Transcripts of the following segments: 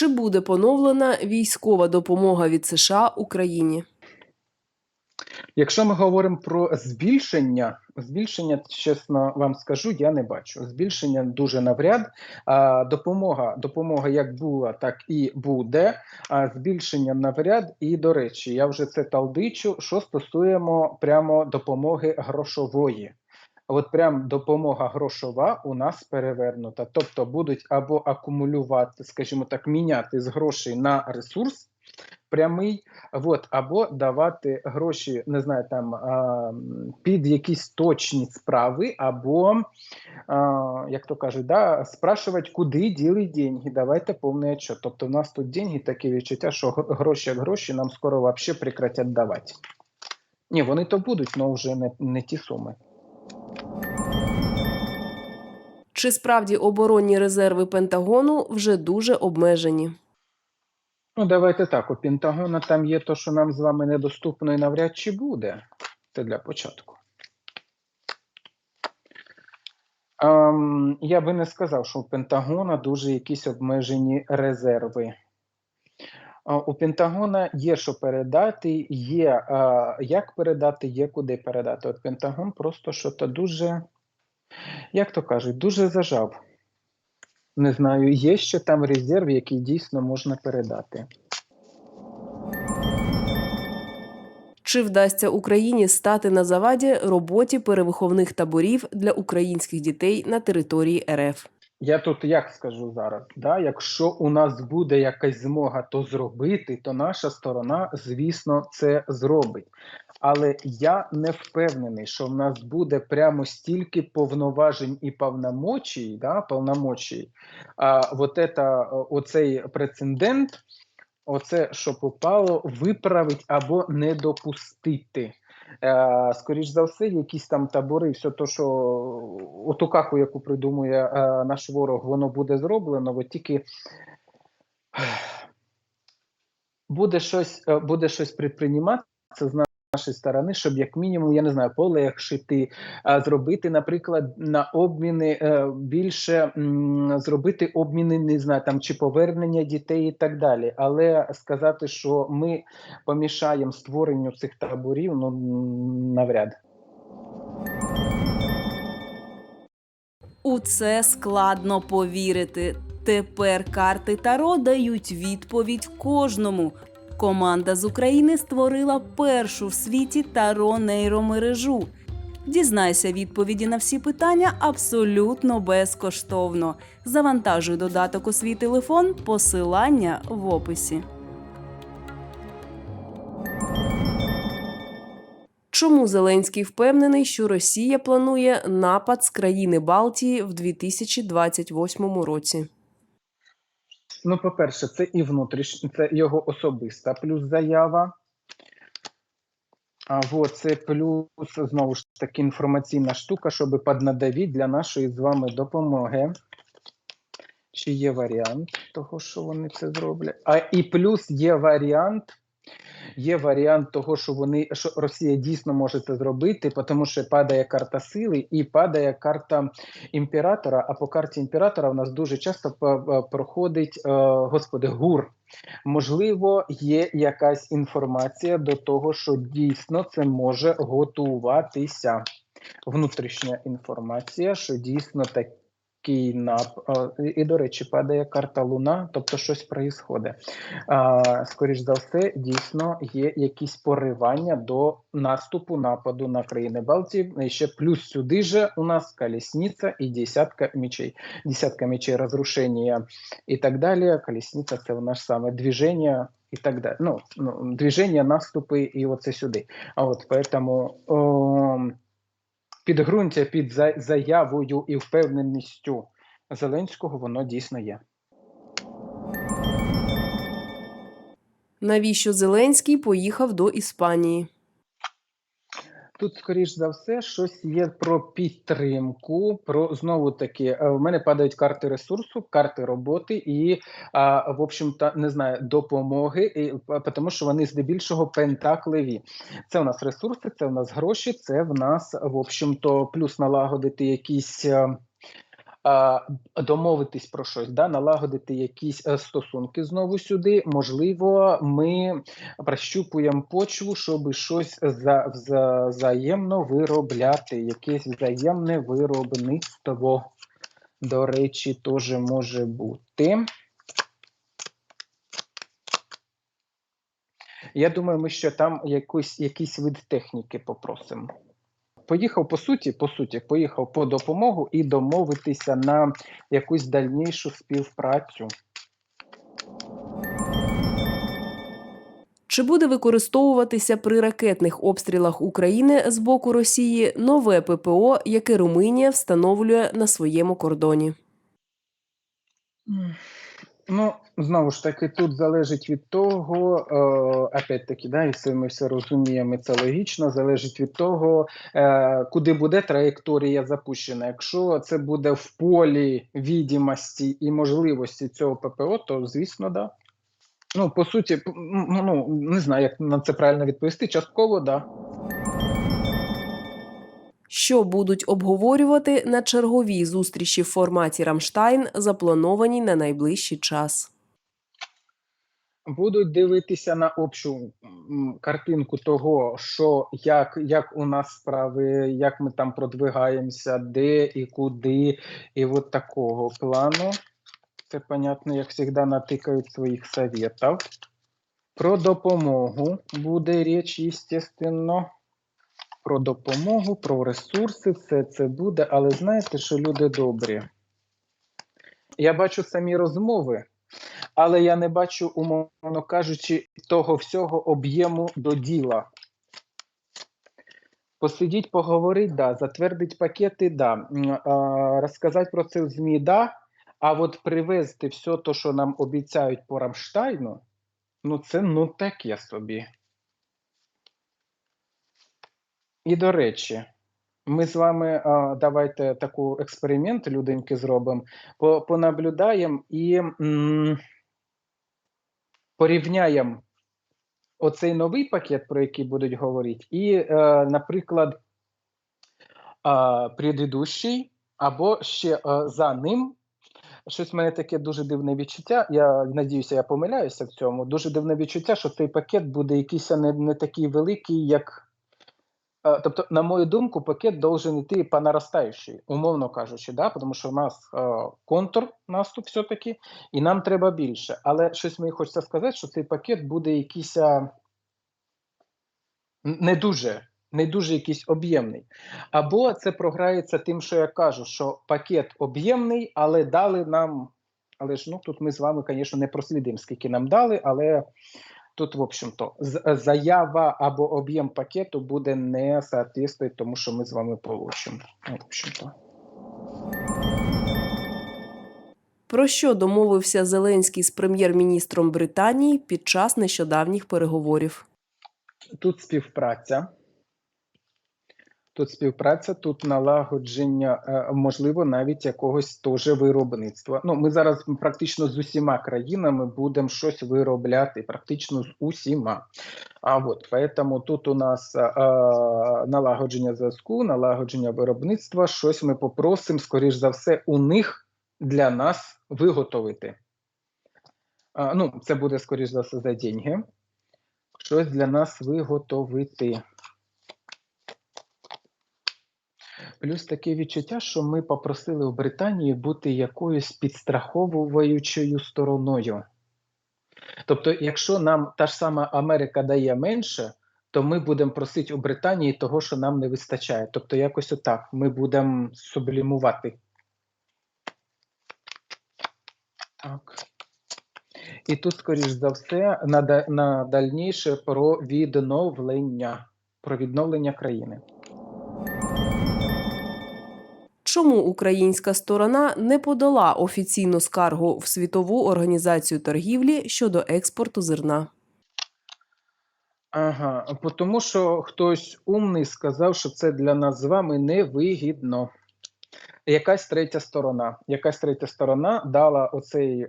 Чи буде поновлена військова допомога від США Україні? Якщо ми говоримо про збільшення, збільшення, чесно вам скажу, я не бачу. Збільшення дуже навряд. Допомога, допомога як була, так і буде. А збільшення навряд. І до речі, я вже це талдичу, що стосуємо прямо допомоги грошової. От прям допомога грошова у нас перевернута. Тобто будуть або акумулювати, скажімо так, міняти з грошей на ресурс прямий, от, або давати гроші, не знаю, там під якісь точні справи, або, як то кажуть, да, спрашувати, куди діли деньги. Давайте повний отчет. Тобто, в нас тут деньги таке відчуття, що гроші як гроші нам скоро взагалі прекратять давати. Ні, вони то будуть, але вже не, не ті суми. Чи справді оборонні резерви Пентагону вже дуже обмежені? Ну, давайте так. У Пентагона там є те, що нам з вами недоступно і навряд чи буде. Це для початку. Ем, я би не сказав, що у Пентагона дуже якісь обмежені резерви. У Пентагона є що передати, є а, як передати, є куди передати. От Пентагон просто що то дуже, як то кажуть, дуже зажав. Не знаю, є ще там резерв, який дійсно можна передати. Чи вдасться Україні стати на заваді роботі перевиховних таборів для українських дітей на території РФ? Я тут як скажу зараз, да, якщо у нас буде якась змога то зробити, то наша сторона, звісно, це зробить. Але я не впевнений, що в нас буде прямо стільки повноважень і повномочій, да, повномочій, а от это, оцей прецедент, оце, що попало, виправить або не допустити. Е, скоріш за все, якісь там табори, все то, що оту каку, яку придумує е, наш ворог, воно буде зроблено, от тільки буде щось, е, буде щось предприйматися з нашої сторони, щоб як мінімум, я не знаю, полегшити, зробити, наприклад, на обміни е, більше зробити обміни, не знаю, там чи повернення дітей і так далі. Але сказати, що ми помішаємо створенню цих таборів, ну навряд. У це складно повірити. Тепер карти Таро дають відповідь кожному. Команда з України створила першу в світі Таро нейромережу. Дізнайся відповіді на всі питання абсолютно безкоштовно. Завантажуй додаток у свій телефон, посилання в описі. Чому Зеленський впевнений, що Росія планує напад з країни Балтії в 2028 році? Ну, по-перше, це і внутрішнє, це його особиста плюс заява. А вот це плюс знову ж таки інформаційна штука, щоб поднадавити для нашої з вами допомоги. Чи є варіант того, що вони це зроблять? А і плюс є варіант. Є варіант того, що вони що Росія дійсно може це зробити, тому що падає карта сили і падає карта імператора. А по карті імператора в нас дуже часто проходить е, господи гур. Можливо, є якась інформація до того, що дійсно це може готуватися. Внутрішня інформація, що дійсно такий е, І, до речі, падає карта Луна, тобто щось проїсходить. Скоріш за все, дійсно є якісь поривання до наступу нападу на країни Балтії. Ще плюс сюди же у нас колесниця і десятка мечей. Десятка мечей розрушення і так далі. Колесниця це у нас саме движення і так далі. Ну, ну движення, наступи і оце сюди. А от поэтому о, підґрунтя під за- заявою і впевненістю Зеленського воно дійсно є. Навіщо Зеленський поїхав до Іспанії? Тут, скоріш за все, щось є про підтримку. Про знову таки, е, в мене падають карти ресурсу, карти роботи і, а, в общем-то, не знаю, допомоги, і, тому що вони здебільшого пентакливі. Це у нас ресурси, це у нас гроші, це в нас, в общем-то, плюс налагодити якісь. Домовитись про щось, да, налагодити якісь е, стосунки знову сюди. Можливо, ми прощупуємо почву, щоб щось за, вза- взаємно виробляти, якесь взаємне виробництво. До речі, теж може бути. Я думаю, ми ще там якийсь, якийсь вид техніки попросимо. Поїхав по суті, по суті, поїхав по допомогу і домовитися на якусь дальнішу співпрацю. Чи буде використовуватися при ракетних обстрілах України з боку Росії нове ППО, яке Румунія встановлює на своєму кордоні? Ну, знову ж таки, тут залежить від того, е, опять-таки, да, якщо ми все розуміємо, і це логічно, залежить від того, е, куди буде траєкторія запущена. Якщо це буде в полі відомості і можливості цього ППО, то звісно, да. Ну, по суті, ну не знаю, як на це правильно відповісти. Частково, да. Що будуть обговорювати на черговій зустрічі в форматі Рамштайн, запланованій на найближчий час? будуть дивитися на общу картинку того, що як, як у нас справи, як ми там продвигаємося, де і куди, і от такого плану. Це, понятно, як завжди, натикають своїх советів. Про допомогу буде річ, естественно. Про допомогу, про ресурси, все це буде. Але знаєте, що люди добрі? Я бачу самі розмови, але я не бачу, умовно кажучи, того всього об'єму до діла. Посидіть, поговорить, да, затвердить пакети, да, а, розказати про це в ЗМІ, да, а от привезти все те, що нам обіцяють по Рамштайну, ну це ну таке собі. І до речі, ми з вами а, давайте таку експеримент, люденьки, зробимо, по, понаблюдаємо і м, порівняємо оцей новий пакет, про який будуть говорити, і, е, наприклад, а, предыдущий, або ще е, за ним. Щось в мене таке дуже дивне відчуття. Я надіюся, я помиляюся в цьому. Дуже дивне відчуття, що цей пакет буде якийсь не, не такий великий, як. Е, Тобто, на мою думку, пакет должен йти по наростаючій, умовно кажучи, да? тому що в нас е, контур наступ все-таки, і нам треба більше. Але щось мені хочеться сказати, що цей пакет буде якийсь не дуже, не дуже якийсь об'ємний. Або це програється тим, що я кажу, що пакет об'ємний, але дали нам. Але ж ну тут ми з вами, звісно, не прослідимо, скільки нам дали, але тут, в общем-то, заява або об'єм пакету буде не соответствувати тому, що ми з вами получимо. Ну, В общем-то. Про що домовився Зеленський з прем'єр-міністром Британії під час нещодавніх переговорів? Тут співпраця. Тут співпраця, тут налагодження, е, можливо, навіть якогось теж виробництва. Ну, ми зараз практично з усіма країнами будемо щось виробляти, практично з усіма. А от поэтому тут у нас е, е, налагодження зв'язку, налагодження виробництва. Щось ми попросимо, скоріш за все, у них для нас виготовити. А, ну, це буде, скоріш за все, за деньги. Щось для нас виготовити. Плюс таке відчуття, що ми попросили у Британії бути якоюсь підстраховуючою стороною. Тобто, якщо нам та ж сама Америка дає менше, то ми будемо просити у Британії того, що нам не вистачає. Тобто, якось отак ми будемо сублімувати. Так. І тут, скоріш за все, на, на дальніше про відновлення, про відновлення країни. Чому українська сторона не подала офіційну скаргу в світову організацію торгівлі щодо експорту зерна? Ага, тому що хтось умний сказав, що це для нас з вами невигідно. Якась третя сторона. Якась третя сторона дала оцей, е,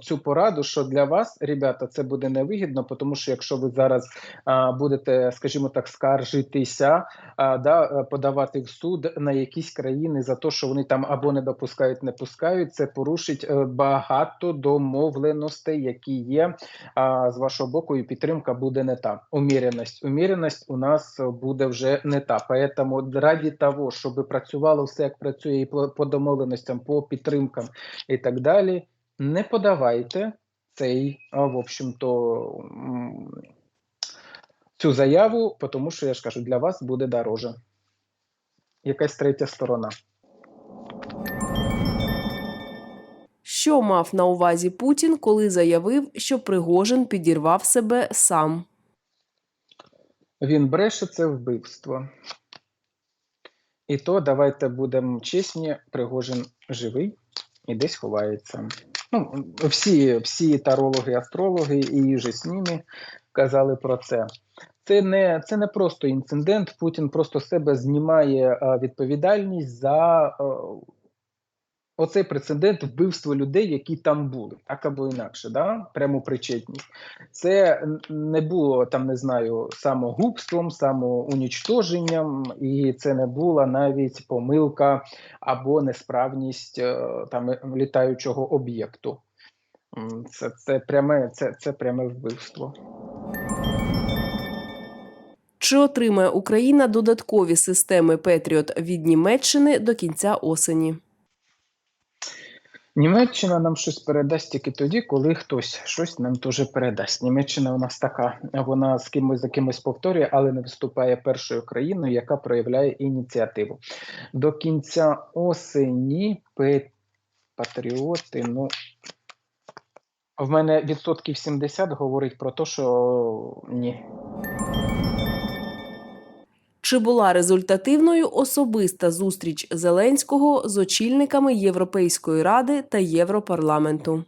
цю пораду, що для вас, ребята, це буде невигідно, тому що якщо ви зараз е, будете, скажімо так, скаржитися, е, да, подавати в суд на якісь країни за те, що вони там або не допускають, не пускають, це порушить багато домовленостей, які є а, з вашого боку, і підтримка буде не та. Уміреність. Уміреність у нас буде вже не та. Поэтому раді того, щоб працювало все як працює, і по, по домовленостям, по підтримкам і так далі, не подавайте цей, а, в общем-то, цю заяву, тому що я ж кажу, для вас буде дороже. Якась третя сторона. Що мав на увазі Путін, коли заявив, що Пригожин підірвав себе сам? Він бреше це вбивство. І то давайте будемо чесні, Пригожин живий і десь ховається. Ну, всі, всі тарологи, астрологи і же з ними казали про це. Це не, це не просто інцидент. Путін просто себе знімає відповідальність за оцей прецедент вбивства людей, які там були, так або інакше, да? пряму причетність. Це не було там, не знаю, самогубством, самоунічтоженням, і це не була навіть помилка або несправність е, там літаючого об'єкту. Це, це, пряме, це, це пряме вбивство. Чи отримає Україна додаткові системи Петріот від Німеччини до кінця осені? Німеччина нам щось передасть тільки тоді, коли хтось щось нам теж передасть. Німеччина у нас така, вона з кимось за кимось повторює, але не виступає першою країною, яка проявляє ініціативу. До кінця осені патріоти, ну. В мене відсотків 70 говорить про те, що ні. Чи була результативною особиста зустріч Зеленського з очільниками Європейської ради та Європарламенту?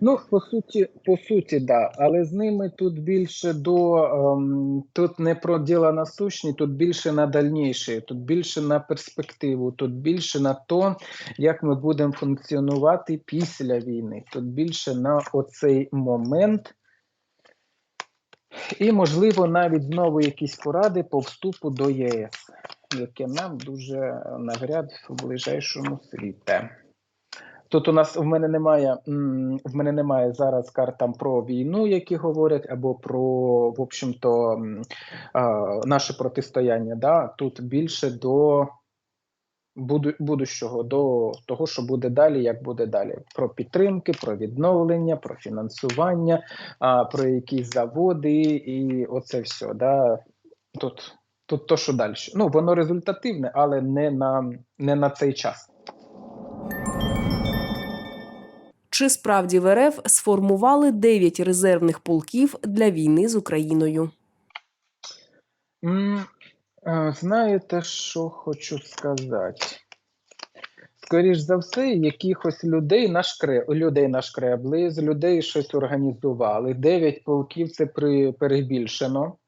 Ну, по суті, по суті, да. Але з ними тут більше до ем, тут не про діла насущні, тут більше на дальніше, тут більше на перспективу, тут більше на то, як ми будемо функціонувати після війни. Тут більше на оцей момент. І, можливо, навіть знову якісь поради по вступу до ЄС, яке нам дуже е, навряд в ближайшому світе. Тут у нас в мене немає в мене немає зараз карт про війну, які говорять, або про в общем-то наше протистояння. Да? Тут більше до буду, будущого, до того, що буде далі, як буде далі. Про підтримки, про відновлення, про фінансування, а, про якісь заводи, і оце все. Да? Тут, тут то, що далі. Ну, воно результативне, але не на, не на цей час. Чи справді в РФ сформували 9 резервних полків для війни з Україною? Е, Знаєте, що хочу сказати? Скоріш за все, якихось людей нашкре... людей нашкребли, з людей щось організували. Дев'ять полків це при... перебільшено.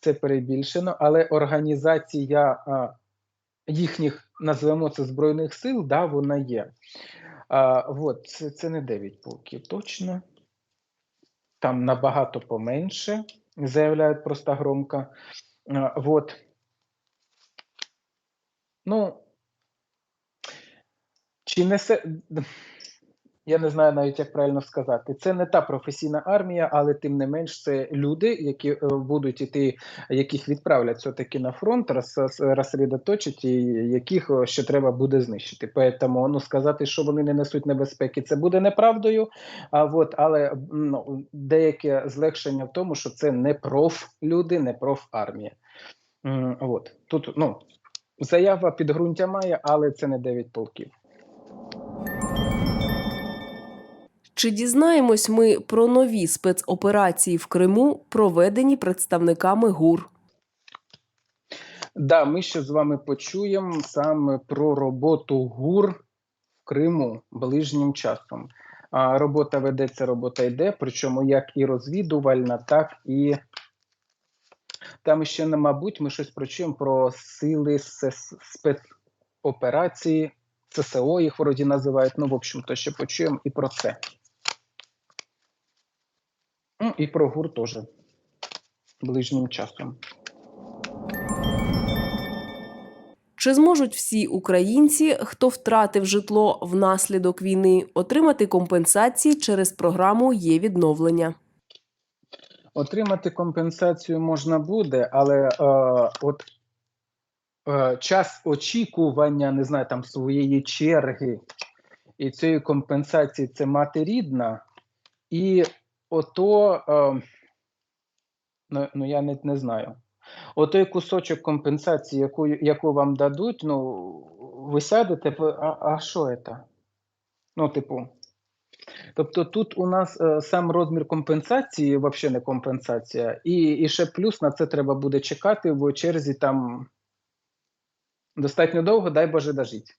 Це перебільшено, але організація а, їхніх, назвемо це Збройних сил, да, вона є. А, от, це, це не 9 полків, точно. Там набагато поменше, заявляють просто громко. Вот. Ну, чи несе. Я не знаю навіть, як правильно сказати. Це не та професійна армія, але тим не менш це люди, які е, будуть іти, яких відправлять все-таки на фронт, роз, і яких е, ще треба буде знищити. Поэтому ну, сказати, що вони не несуть небезпеки, це буде неправдою. А от, але ну, деяке злегшення в тому, що це не профлюди, не профармія. От тут ну, заява підґрунтя має, але це не 9 полків. Чи дізнаємось ми про нові спецоперації в Криму, проведені представниками ГУР? Да, ми ще з вами почуємо саме про роботу ГУР в Криму ближнім часом. А, робота ведеться, робота йде, причому як і розвідувальна, так і Там ще, не, мабуть, ми щось прочуємо про сили спецоперації, ССО їх вроді називають. Ну, в общем, то ще почуємо і про це. Ну, і про ГУР теж ближнім часом. Чи зможуть всі українці, хто втратив житло внаслідок війни, отримати компенсації через програму є відновлення? Отримати компенсацію можна буде, але е, от е, час очікування, не знаю, там своєї черги і цієї компенсації це мати рідна, і ото, е, ну, ну я не, не знаю. Отой кусочок компенсації, яку, яку вам дадуть, ну, ви сядете, а, а що це? Ну, типу. Тобто тут у нас е, сам розмір компенсації, взагалі не компенсація, і, і ще плюс на це треба буде чекати в черзі там достатньо довго, дай Боже дожить.